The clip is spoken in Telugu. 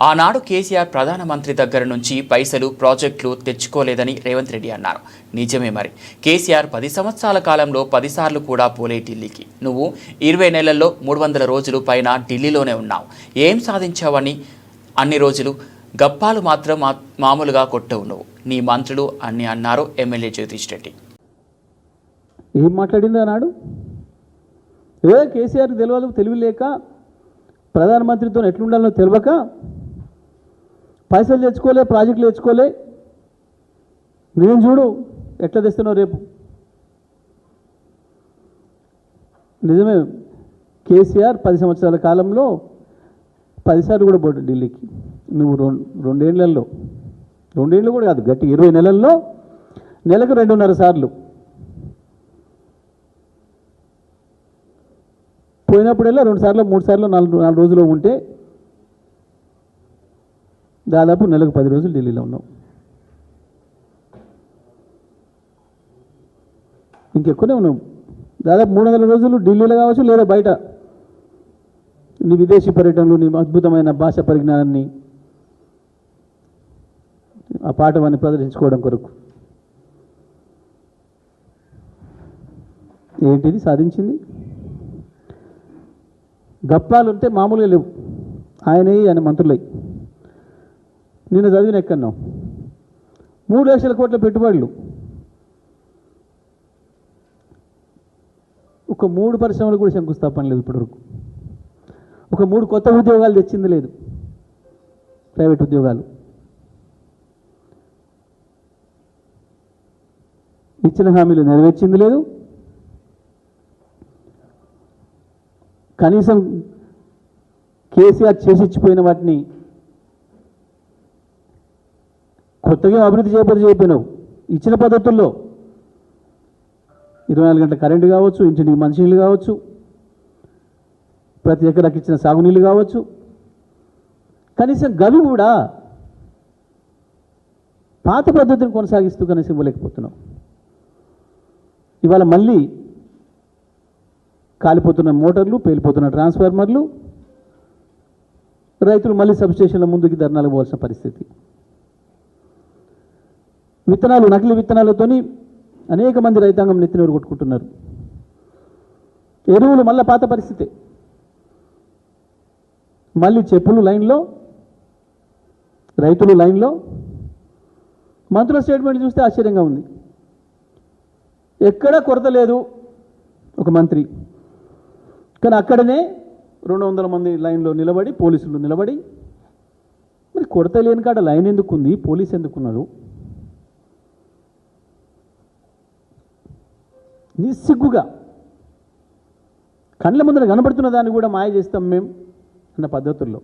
ఆనాడు కేసీఆర్ ప్రధానమంత్రి దగ్గర నుంచి పైసలు ప్రాజెక్టులు తెచ్చుకోలేదని రేవంత్ రెడ్డి అన్నారు. నిజమే మరి. కేసీఆర్ పది సంవత్సరాల కాలంలో పదిసార్లు కూడా పోలే ఢిల్లీకి. నువ్వు ఇరవై నెలల్లో మూడు వందల రోజులు పైన ఢిల్లీలోనే ఉన్నావు. ఏం సాధించావని అన్ని రోజులు? గప్పాలు మాత్రం మా- మామూలుగా కొట్టవు నువ్వు. నీ మంత్రులు అని అన్నారు ఎమ్మెల్యే జగదీష్ రెడ్డి. ఏం మాట్లాడింది అన్నాడు ఏ కేసీఆర్ తెలియదు తెలివి లేక ప్రధానమంత్రితో ఎట్లుండాలో తెలియక పైసలు తెచ్చుకోలే ప్రాజెక్టులు తెచ్చుకోలే. నేను చూడు ఎట్లా తెస్తున్నావు రేపు. నిజమే కేసీఆర్ పది సంవత్సరాల కాలంలో పదిసార్లు కూడా పోటీ ఢిల్లీకి. నువ్వు రెండు రెండేళ్ళలో రెండేళ్ళు కూడా కాదు గట్టి ఇరవై నెలల్లో నెలకు రెండున్నర సార్లు. పోయినప్పుడల్లా రెండు సార్లు మూడు సార్లు నాలుగు నాలుగు రోజులు ఉంటే దాదాపు నెలకు పది రోజులు ఢిల్లీలో ఉన్నాం. ఇంకెక్కువనే ఉన్నాం. దాదాపు మూడు వందల రోజులు ఢిల్లీలో కావచ్చు లేదా బయట. నీ విదేశీ పర్యటనలు నీ అద్భుతమైన భాష పరిజ్ఞానాన్ని ఆ పాఠవాన్ని ప్రదర్శించుకోవడం కొరకు. ఏంటిది? సాధించింది? గప్పాలుంటే మామూలుగా లేవు. ఆయనే ఆయన మంత్రులై. నిన్న చదివిన ఎక్కన్నాం? మూడు లక్షల కోట్ల పెట్టుబడులు. ఒక మూడు పరిశ్రమలు కూడా శంకుస్థాపన లేదు ఇప్పటివరకు. ఒక మూడు కొత్త ఉద్యోగాలు తెచ్చింది లేదు. ప్రైవేట్ ఉద్యోగాలు. ఇచ్చిన హామీలు నెరవేర్చింది లేదు. కనీసం కేసీఆర్ చేసిచ్చిపోయిన వాటిని కొత్తగా అభివృద్ధి చేయబడి చెప్పినావు. ఇచ్చిన పద్ధతుల్లో ఇరవై నాలుగు గంటల కరెంటు కావచ్చు మంచి మంచినీళ్ళు కావచ్చు ప్రతి ఎకరాకి ఇచ్చిన సాగునీళ్ళు కావచ్చు. కనీసం గవి కూడా పాత పద్ధతిని కొనసాగిస్తూ కనీసం ఇవ్వలేకపోతున్నాం ఇవాళ మళ్ళీ కాలిపోతున్న మోటార్లు పేలిపోతున్న ట్రాన్స్ఫార్మర్లు రైతులు మళ్ళీ సబ్స్టేషన్ల ముందుకి ధర్నాలు పోవాల్సిన పరిస్థితి. విత్తనాలు నకిలీ విత్తనాలతోని అనేక మంది రైతాంగం నెత్తినూరు కొట్టుకుంటున్నారు. ఎరువులు మళ్ళీ పాత పరిస్థితి. మళ్ళీ చెప్పులు లైన్లో రైతులు లైన్లో. మంత్రుల స్టేట్మెంట్ చూస్తే ఆశ్చర్యంగా ఉంది. ఎక్కడా కొరత లేదు ఒక మంత్రి. కానీ అక్కడనే రెండు వందల మంది లైన్లో నిలబడి పోలీసులు నిలబడి మరి కొరత లేని కాడ లైన్ ఎందుకుంది? పోలీస్ ఎందుకున్నారు? నిస్సిగ్గుగా. కళ్ళ ముందర కనబడుతున్న దాన్ని కూడా మాయ చేస్తాం మేము అన్న పద్ధతుల్లో.